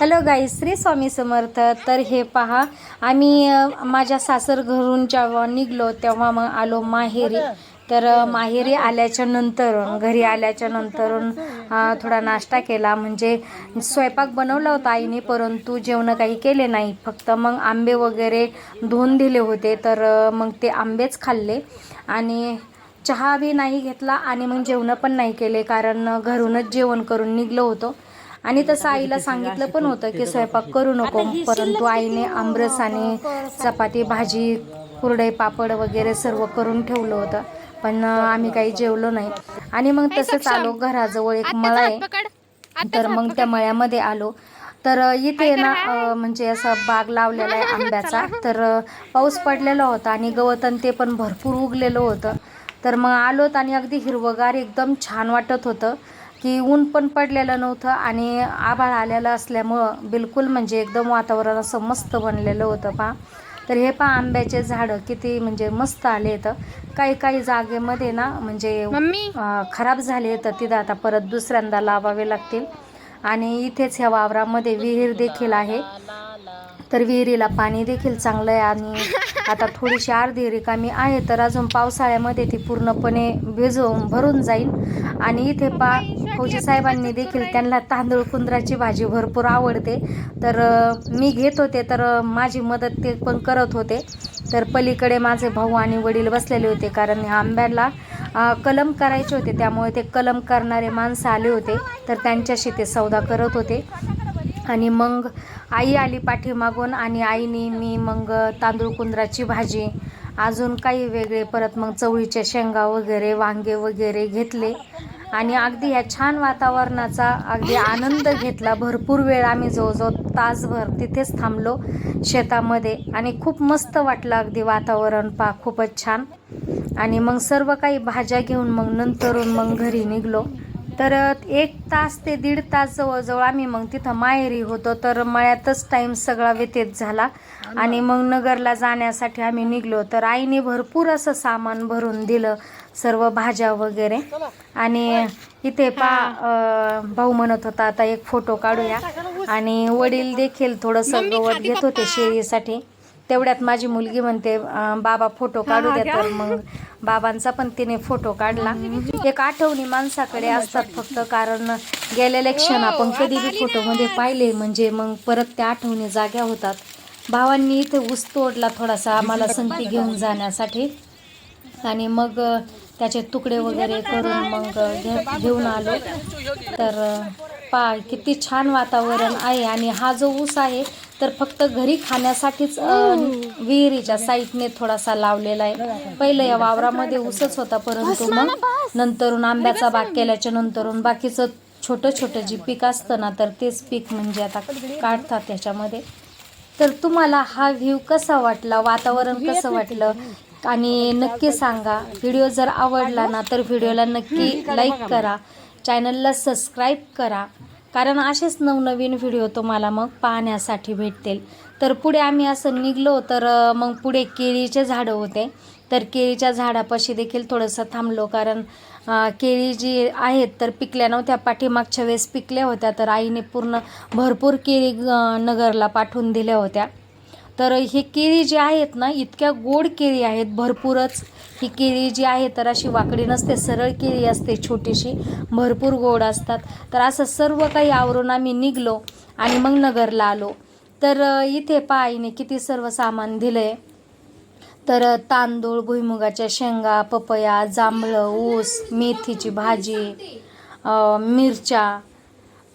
Hello गाई श्री स्वामी समर्थ. तर हे पहा आम्ही माझ्या सासर घरून जेव्हा निघलो तेव्हा मग आलो माहेरी. तर माहेरी आल्याच्यानंतर घरी आल्याच्यानंतर थोडा नाश्ता केला. म्हणजे स्वयंपाक बनवला होता आईने परंतु जेवणं काही केले नाही. फक्त मग आंबे वगैरे धुवून दिले होते. तर मग ते आंबेच खाल्ले. आणि चहा बी नाही घेतला आणि मग जेवण पण नाही केले कारण घरूनच जेवण करून निघलो होतो. आणि तसं आईला सांगितलं पण होतं की स्वयंपाक करू नको परंतु आईने आमरस आणि चपाती भाजी कुरडई पापड वगैरे सर्व करून ठेवलं होतं. पण आम्ही काही जेवलो नाही. आणि मग तसंच आलो घराजवळ एक मळा आहे. तर मग त्या मळ्यामध्ये आलो. तर इथे ना म्हणजे असा बाग लावलेला आहे आंब्याचा. तर पाऊस पडलेला होता आणि गवतन ते पण भरपूर उगलेलं होतं. तर मग आलोत आणि अगदी हिरवगार एकदम छान वाटत होतं. की ऊन पण पडलेलं नव्हतं आणि आभाळ आलेलं असल्यामुळं बिलकुल म्हणजे एकदम वातावरण असं मस्त बनलेलं होतं पहा. तर हे पहा आंब्याचे झाडं किती म्हणजे मस्त आले तर काही काही जागेमध्ये ना म्हणजे खराब झाले तर तिथं आता परत दुसऱ्यांदा लावावे लागतील. आणि इथेच ह्या वावरामध्ये विहीर देखील आहे. तर विहिरीला पाणी देखील चांगलं आहे आणि आता थोडीशी अर्धी रिकामी आहे तर अजून पावसाळ्यामध्ये ती पूर्णपणे भिजवून भरून जाईल. आणि इथे पा फौजी साहेबांनी देखील त्यांना तांदूळ कुंदराची भाजी भरपूर आवडते. तर मी घेत होते तर माझी मदत ते पण करत होते. तर पलीकडे माझे भाऊ आणि वडील बसलेले होते कारण ह्या आंब्याला कलम करायचे होते. त्यामुळे ते कलम करणारे माणसं आले होते तर त्यांच्याशी ते सौदा करत होते. आणि मग आई आली पाठीमागून आणि आईने मी मग तांदूळ कुंदराची भाजी अजून काही वेगळे परत मग चवळीच्या शेंगा वगैरे वांगे वगैरे घेतले. आणि अगदी ह्या छान वातावरणाचा अगदी आनंद घेतला. भरपूर वेळ आम्ही जवळजवळ तासभर तिथेच थांबलो शेतामध्ये आणि खूप मस्त वाटलं अगदी वातावरण पा खूपच छान. आणि मग सर्व काही भाज्या घेऊन मग नंतरून मग घरी निघलो. तर एक तास ते दीड तास जवळजवळ आम्ही मग तिथं माहेरी होतो. तर मळ्यातच टाईम सगळा व्यतीत झाला. आणि मग नगरला जाण्यासाठी आम्ही निघलो. तर आईने भरपूर असं सामान भरून दिलं. सर्व भाज्या वगैरे. आणि इथे पा भाऊ म्हणत होता आता एक फोटो काढूया. आणि वडील देखील थोडंसं गवत घेत होते शेळीसाठी. तेवढ्यात माझी मुलगी म्हणते बाबा फोटो काढू द्या. तर मग बाबांचा पण तिने फोटो काढला. एक आठवणी माणसाकडे असतात फक्त कारण गेलेले क्षण आपण कधीही फोटोमध्ये पाहिले म्हणजे मग परत त्या आठवणी जाग्या होतात. भावांनी इथे ऊस तोडला थोडासा आम्हाला संती घेऊन जाण्यासाठी. आणि मग त्याचे तुकडे वगैरे करून मग घे घेऊन आलो. तर पा किती छान वातावरण आहे. आणि हा जो ऊस आहे तर फक्त घरी खाण्यासाठीच अ, विहिरीच्या साईडने थोडासा लावलेला आहे. पहिलं या वावरामध्ये ऊसच होता परंतु मग नंतरून आंब्याचा बाग केल्याच्या नंतरून बाकीचं छोटं छोटं जे पीक असतं ना तर तेच पीक म्हणजे आता काढतात त्याच्यामध्ये. तर तुम्हाला हा व्ह्यू कसा वाटला? वातावरण कसं वाटलं? आणि नक्की सांगा. व्हिडिओ जर आवडला ना तर व्हिडिओला नक्की लाईक करा. चॅनलला सबस्क्राईब करा. कारण असेच नवनवीन व्हिडिओ तुम्हाला मग पाहण्यासाठी भेटतील. तर पुढे आम्ही असं निघलो तर मग पुढे केळीचे झाडं होते. तर केळीच्या झाडापाशी देखील थोडंसं थांबलो कारण केळी जी आहेत तर पिकल्या नव्हत्या. पाठीमागच्या वेळेस पिकल्या होत्या तर आईने पूर्ण भरपूर केळी नगरला पाठवून दिल्या होत्या. तर ही केळी जी आहेत ना इतक्या गोड केळी आहेत भरपूरच. ही केळी जी आहे तर अशी वाकडी नसते सरळ केळी असते छोटीशी भरपूर गोड असतात. तर असं सर्व काही आवरून आम्ही निघलो आणि मग नगरला आलो. तर इथे पाईने किती सर्व सामान दिलं आहे तर तांदूळ भुईमुगाच्या शेंगा पपया जांभळं ऊस मेथीची भाजी मिरच्या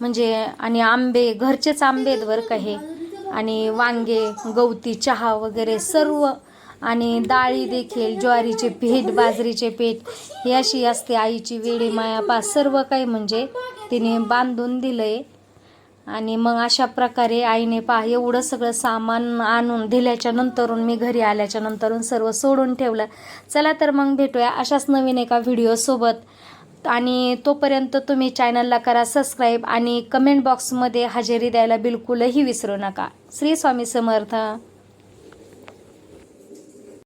म्हणजे आणि आंबे घरचेच आंबे आहेत बरं का हे. आणि वांगे गवती चहा वगैरे सर्व आणि डाळी देखील ज्वारीचे पीठ बाजरीचे पीठ ही अशी असते आईची वेळी मायापा सर्व काही म्हणजे तिने बांधून दिलंय. आणि मग अशा प्रकारे आईने पहा एवढं सगळं सामान आणून दिल्याच्या नंतरून मी घरी आल्याच्या नंतरून सर्व सोडून ठेवलं. चला तर मग भेटूया अशाच नवीन एका व्हिडिओसोबत आणि तोपर्यंत तुम्ही चॅनलला करा सबस्क्राईब आणि कमेंट बॉक्समध्ये हजेरी द्यायला बिलकुलही विसरू नका. श्री स्वामी समर्थ.